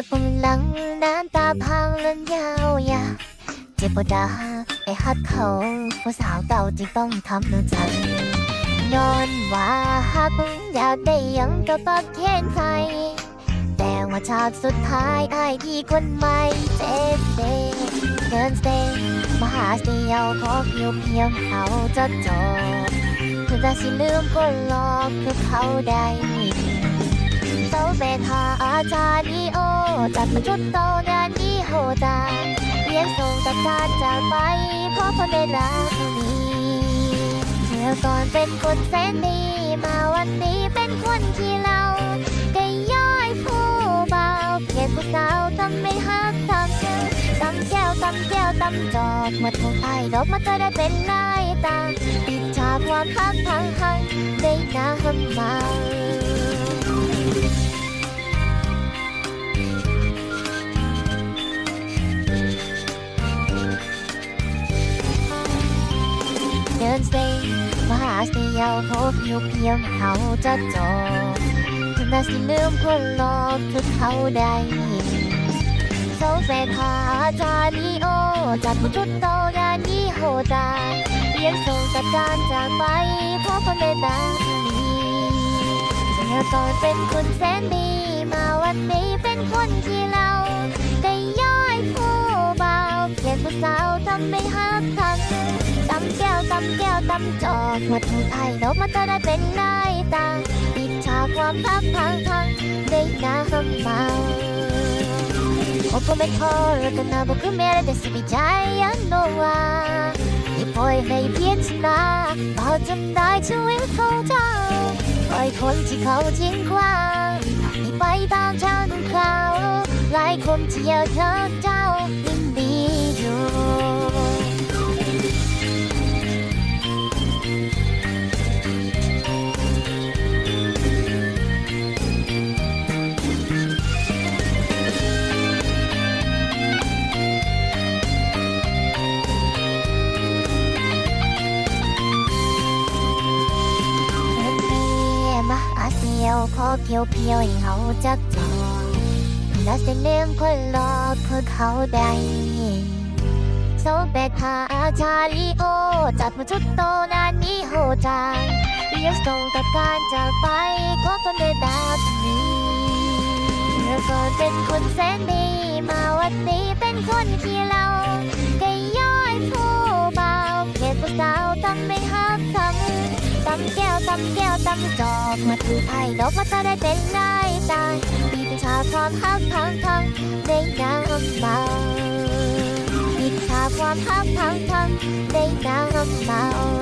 ดปุ่มหลังน้ำตาพังลันยาวยาเจ็บปวดาไอ้ฮักเขาผู้สาวเก่าจึงต้องทำน้ำใจย้อนว่าฮักอยากได้ยังก็ปักเค้นใจแต่ว่าชาติสุดท้ายไอ้ายที่คนใหม่เจ็บเด็กเกินสเตย์มหาเดียวขอเพียวเพียงเขาจะจบคือแต่สิลืมคนหลอกคือเขาได้ เสาเป็นหาอาจารย์อีโอจัดมาชุดโตงานี้โหดาเลี้ยงส่งตัดกาจากไปเพราะคนได้รักนี้เมื่อก่อนเป็นคนแสนดีมาวันนี้เป็นคนขี้เหล่าก็ย้อยผู้เบาเกลียดผู้สาวทำไม่ฮักทำชื่อตำแก้วตำแก้วตำจอกมาถูกไอ้ดอกมาก็ได้เป็นลายตาปิดฉากความฮักทางหังได้น้ำเมา นเซมาหาเสียวพบอยู่เพียงเขาจะจบถึงแม้สิลืมคนหลอกถึงเขาได้โซเฟนหาอาจารย์นีโอจัดมาชุดโตงานนี้โหดาเรียนส่งตัดการจากไปเพราะคนเป็นแบบนี้เมื่อก่อนเป็นคนแสนดีมาวันนี้เป็นคนที่เราได้ย้อยผู้เบาเปลี่ยนผู้สาวทำไม่ฮักทำตำแก้วตำแก้วตำจอกมาถูกไอ้ดอกมาก็ได้เป็นลายตาปิดฉากความรักทางทางได้น้ำเมาโอ้ก็ไม่พอแล้วก็น่าบอกแม่แต่สิไม่ใจยันโนว่าที่ปล่อยให้เพียรชนะเบาจำได้ชีวิตของเจ้าปล่อยคนที่เขาทิ้งกว้างที่ไปตามเจ้าหนุ่มเขาหลายคนที่อยากเจอเจ้า ขอเพียวเพียวให้เขาจักจอและเส้นเลี้ยงคนรอเพื่อเขาได้โซเบตหาอาจารย์ลีโอ จัดมาชุดโตนานนี้โหจางเรียกส่งกับการจากไปก็คนได้แบบนี้เมื่อก่อนเป็นคนแสนดี มาวันนี้เป็นคนขี้เหล่าำแก้วตำแก้วตำจอกมาถือไพ่ดอกมาจะได้เป็นนายตายปีเป็นชาพร้อมฮักพังพังในน้ำเมาปีเป็นชาพร้อมฮักพังพังในน้ำเมา